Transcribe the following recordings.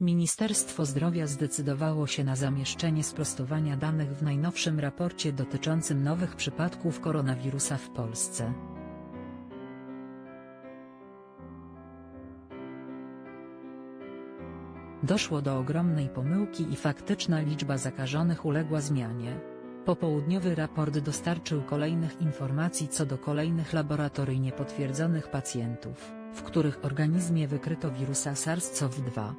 Ministerstwo Zdrowia zdecydowało się na zamieszczenie sprostowania danych w najnowszym raporcie dotyczącym nowych przypadków koronawirusa w Polsce. Doszło do ogromnej pomyłki i faktyczna liczba zakażonych uległa zmianie. Popołudniowy raport dostarczył kolejnych informacji co do kolejnych laboratoryjnie potwierdzonych pacjentów, w których organizmie wykryto wirusa SARS-CoV-2.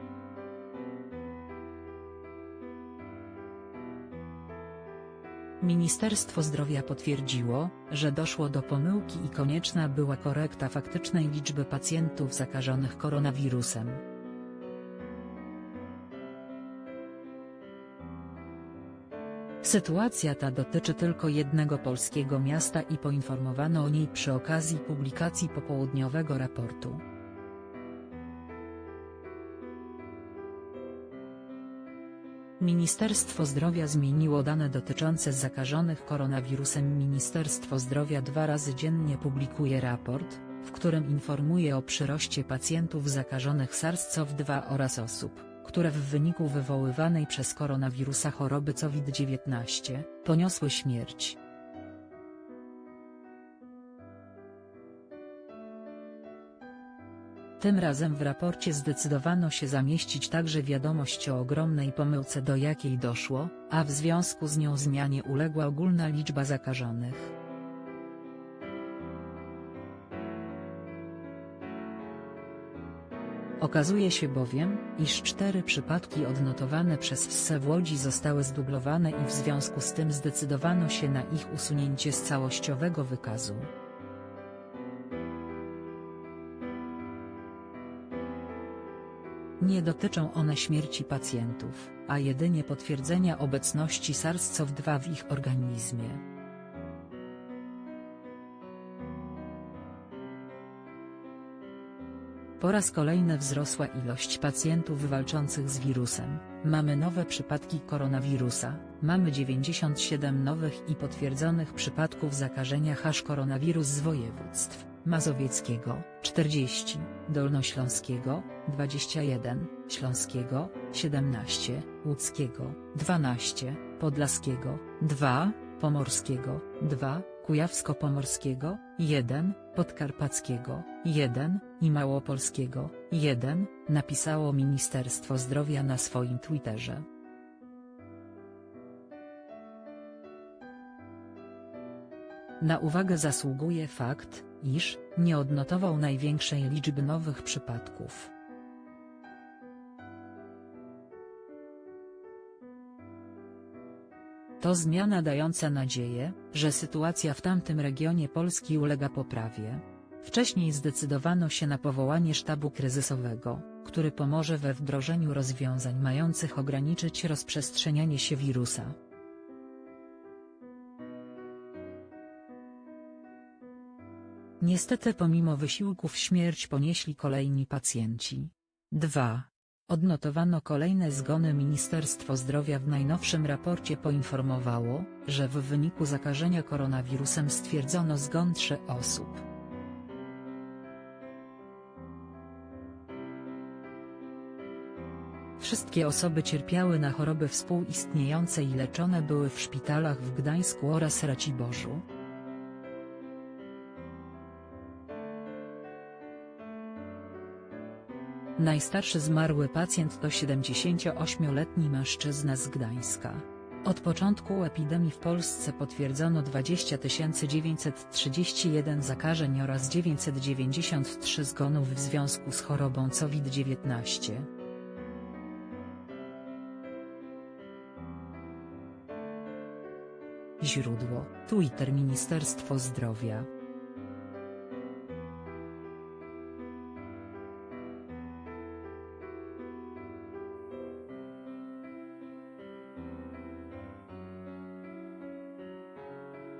Ministerstwo Zdrowia potwierdziło, że doszło do pomyłki i konieczna była korekta faktycznej liczby pacjentów zakażonych koronawirusem. Sytuacja ta dotyczy tylko jednego polskiego miasta i poinformowano o niej przy okazji publikacji popołudniowego raportu. Ministerstwo Zdrowia zmieniło dane dotyczące zakażonych koronawirusem Ministerstwo Zdrowia dwa razy dziennie publikuje raport, w którym informuje o przyroście pacjentów zakażonych SARS-CoV-2 oraz osób, które w wyniku wywoływanej przez koronawirusa choroby COVID-19, poniosły śmierć. Tym razem w raporcie zdecydowano się zamieścić także wiadomość o ogromnej pomyłce do jakiej doszło, a w związku z nią zmianie uległa ogólna liczba zakażonych. Okazuje się bowiem, iż cztery przypadki odnotowane przez SSE w Łodzi zostały zdublowane i w związku z tym zdecydowano się na ich usunięcie z całościowego wykazu. Nie dotyczą one śmierci pacjentów, a jedynie potwierdzenia obecności SARS-CoV-2 w ich organizmie. Po raz kolejny wzrosła ilość pacjentów walczących z wirusem, mamy nowe przypadki koronawirusa, mamy 97 nowych i potwierdzonych przypadków zakażenia H koronawirus z województw, mazowieckiego, 40, dolnośląskiego, 21, śląskiego, 17, łódzkiego, 12, podlaskiego, 2, pomorskiego, 2, kujawsko-pomorskiego, 1, podkarpackiego, 1 i małopolskiego, 1, napisało Ministerstwo Zdrowia na swoim Twitterze. Na uwagę zasługuje fakt, iż nie odnotował największej liczby nowych przypadków. To zmiana dająca nadzieję, że sytuacja w tamtym regionie Polski ulega poprawie. Wcześniej zdecydowano się na powołanie sztabu kryzysowego, który pomoże we wdrożeniu rozwiązań mających ograniczyć rozprzestrzenianie się wirusa. Niestety pomimo wysiłków śmierć ponieśli kolejni pacjenci. 2. Odnotowano kolejne zgony Ministerstwo Zdrowia w najnowszym raporcie poinformowało, że w wyniku zakażenia koronawirusem stwierdzono zgon 3 osób. Wszystkie osoby cierpiały na choroby współistniejące i leczone były w szpitalach w Gdańsku oraz Raciborzu. Najstarszy zmarły pacjent to 78-letni mężczyzna z Gdańska. Od początku epidemii w Polsce potwierdzono 20 931 zakażeń oraz 993 zgonów w związku z chorobą COVID-19. Źródło: Twitter Ministerstwo Zdrowia